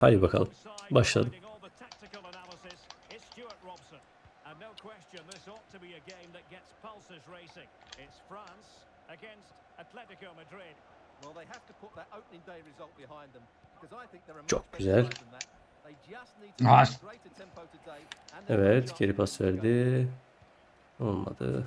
Hadi bakalım. Başladım. Çok güzel. Ah. Evet geri pas verdi. Olmadı.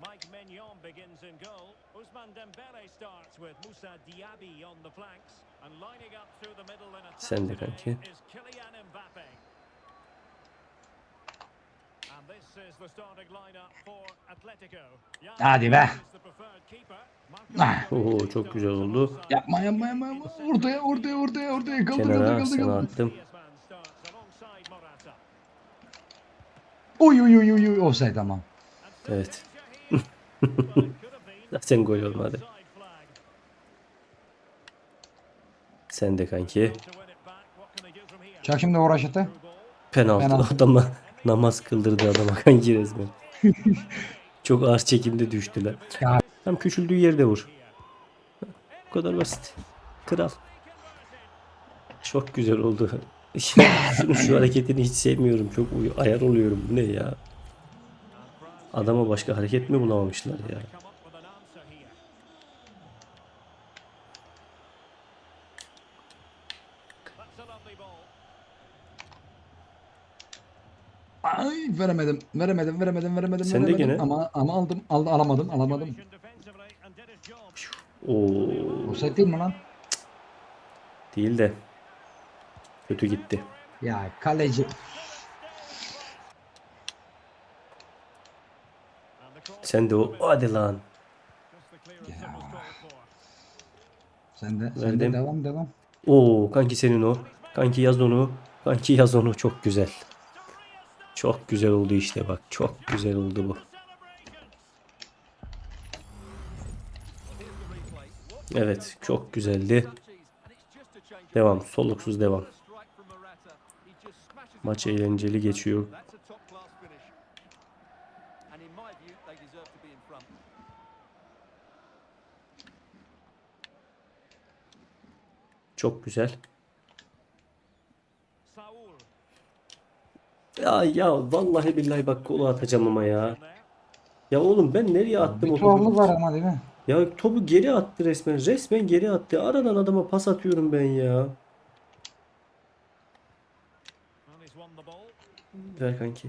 Mike Maignan begins in goal. Ousmane Dembele starts with Moussa Diaby on the flanks. And lining up through the middle in attack Sen de kanki. is Kylian Mbappe. And this is the starting lineup for Atletico. Hadi be. Ah. Oo çok güzel oldu. Yapma yapma yapma. yapma. Ortaya ortaya ortaya ortaya kaldır kaldır Kenara kaldır sana kaldır. attım. Oy oy oy oy oy. Offside tamam. Evet. Zaten gol olmadı. Sen de kanki. Çak şimdi ball. Penaltı. Penaltı. Adama namaz kıldırdı adama kanki resmen. Çok ağır çekimde düştüler. Ya. Tam küçüldüğü yerde vur. Bu kadar basit. Kral. Çok güzel oldu. Şu hareketini hiç sevmiyorum. Çok ayar oluyorum. Bu ne ya? Adama başka hareket mi bulamamışlar ya? Ay veremedim. Veremedim veremedim veremedim. Sen de veremedim. gene. Ama ama aldım. Aldı, alamadım alamadım. Oo, Offside değil mi lan? değil de kötü gitti. Ya kaleci. And the cross Sen de o hadi lan. for. Sen de, sen de Verdim. devam devam. Oo kanki senin o. Kanki yaz onu. Kanki yaz onu. Çok güzel. Çok güzel oldu işte bak. Çok güzel oldu bu. Evet çok güzeldi. Devam. Soluksuz devam. Maç eğlenceli geçiyor. Çok güzel. Saul. Ya ya vallahi billahi bak kolu atacağım ama ya. Ya oğlum ben nereye attım o topu? var ama değil mi? Ya topu geri attı resmen. Resmen geri attı. Aradan adama pas atıyorum ben ya. And he's won the ball. Ver kanki.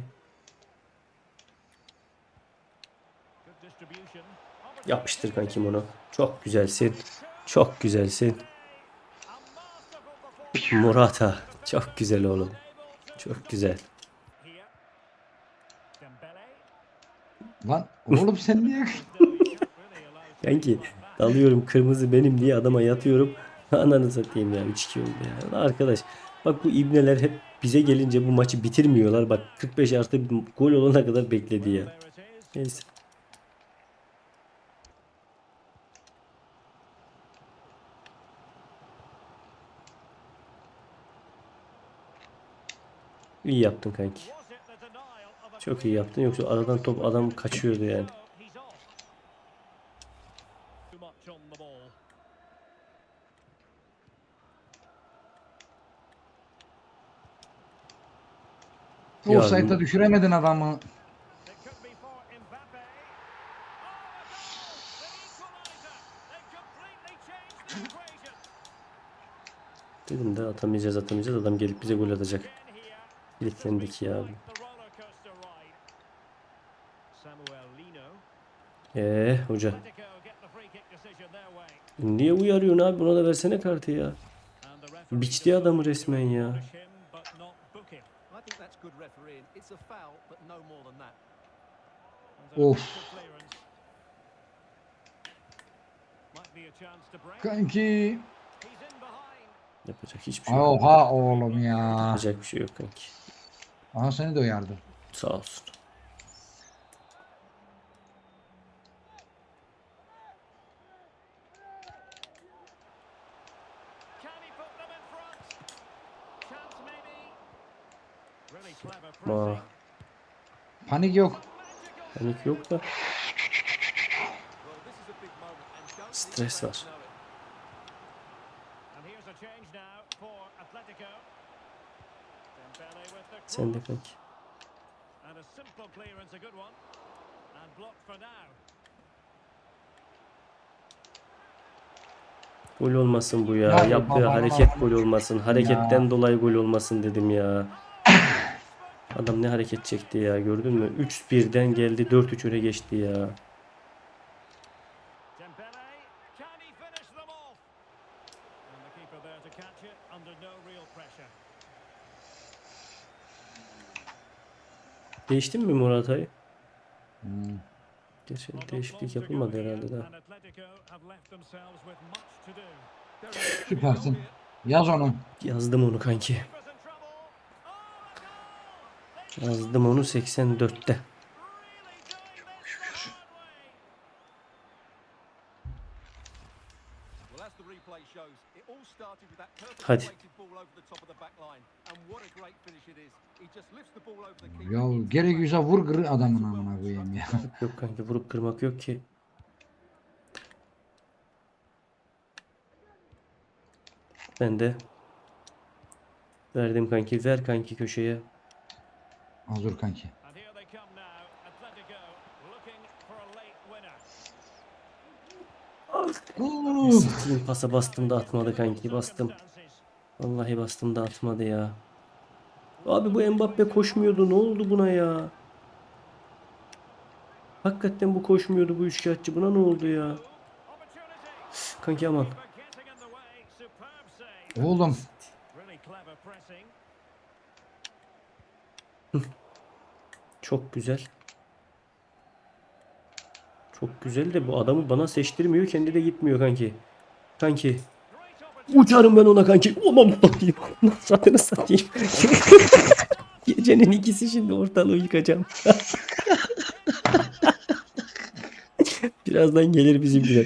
Yapıştır kankim onu. Çok güzelsin. Çok güzelsin. Morata. Çok güzel oğlum. Çok güzel. Lan oğlum sen niye? Kanki dalıyorum kırmızı benim diye adama yatıyorum. Ananı satayım ya 3-2 oldu ya. Arkadaş bak bu ibneler hep bize gelince bu maçı bitirmiyorlar. Bak 45 artı gol olana kadar bekledi ya. Neyse. İyi yaptın kanki. Çok iyi yaptın. Yoksa aradan top adam kaçıyordu yani. Ya- Offside'da düşüremedin adamı. Dedim de atamayacağız atamayacağız. Adam gelip bize gol atacak. Kilitlendik ya. Eee hoca. Niye uyarıyorsun abi? Buna da versene kartı ya. Biçti adamı resmen ya. Of. Kanki. Yapacak hiçbir şey yok. Oha oğlum ya. Yapacak bir şey yok kanki. Aha seni de uyardı. Sağ olsun. Aa. Panik yok. panik yok da Well, this is a big moment, and don't the stres var. opponents know it. There's a change now for Atletico. Dembele with the Sen de cross. kanki. And a simple clearance, a good one. And now. Gol olmasın bu ya. Ya Yaptığı hareket gol olmasın. Hareketten dolayı gol olmasın dedim ya. Adam ne hareket çekti ya gördün mü? 3-1'den geldi 4-3 öne geçti ya. Değiştin mi Muratay? Hmm. Not değişiklik yapılmadı herhalde daha. Süpersin. Yaz onu. Yazdım onu kanki. Yazdım onu 84'te. Ya gerekirse net. vur kır adamın amına koyayım ya. Yok kanki vurup kırmak yok ki. Ben de verdim kanki. Ver kanki köşeye. Az dur kanki. Sikiyim pasa bastım da atmadı kanki. Bastım. Vallahi bastım da atmadı ya. Abi bu Mbappe koşmuyordu. Ne oldu buna ya? Hakikaten bu koşmuyordu bu üçkağıtçı. Buna ne oldu ya? Kanki aman. Oğlum. Çok güzel. Çok güzel de bu adamı bana seçtirmiyor. Kendi de gitmiyor kanki. Kanki. Uçarım ben ona kanki. Aman satayım. Satını satayım. Gecenin ikisi şimdi ortalığı yıkacağım. Birazdan gelir bizimkiler.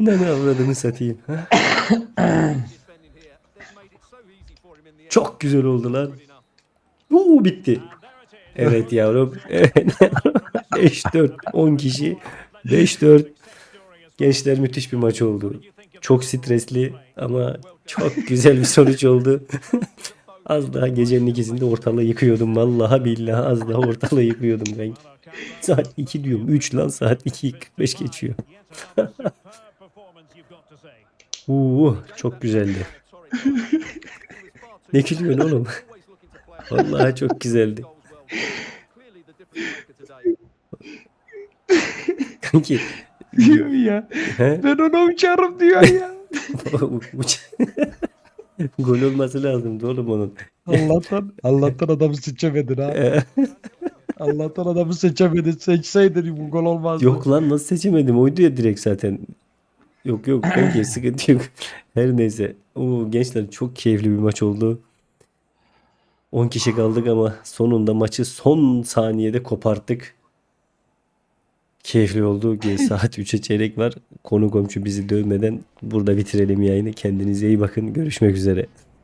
Ne ne avradını satayım. ha? Çok güzel oldu lan. Uuu bitti. Evet yavrum. Evet. 5-4 10 kişi. 5-4 Gençler müthiş bir maç oldu. Çok stresli ama çok güzel bir sonuç oldu. az daha gecenin ikisinde ortalığı yıkıyordum. Vallahi billahi az daha ortalığı yıkıyordum ben. Saat 2 diyorum. 3 lan saat 2 45 geçiyor. Uuu çok güzeldi. Ne gülüyorsun oğlum? Vallahi çok güzeldi. Kanki. Diyor ya. He? Ben ona uçarım diyor ya. Uç- Gol olması lazımdı oğlum onun. Allah'tan, Allah'tan adamı seçemedin ha. Allah'tan adamı seçemedin. Seçseydin bu gol olmazdı. Yok lan nasıl seçemedim? Oydu ya direkt zaten. Yok yok kanki sıkıntı yok. Her neyse. Oo, gençler çok keyifli bir maç oldu. 10 kişi kaldık ama sonunda maçı son saniyede koparttık. Keyifli oldu. Ge- Saat 3'e çeyrek var. Konu komşu bizi dövmeden burada bitirelim yayını. Kendinize iyi bakın. Görüşmek üzere.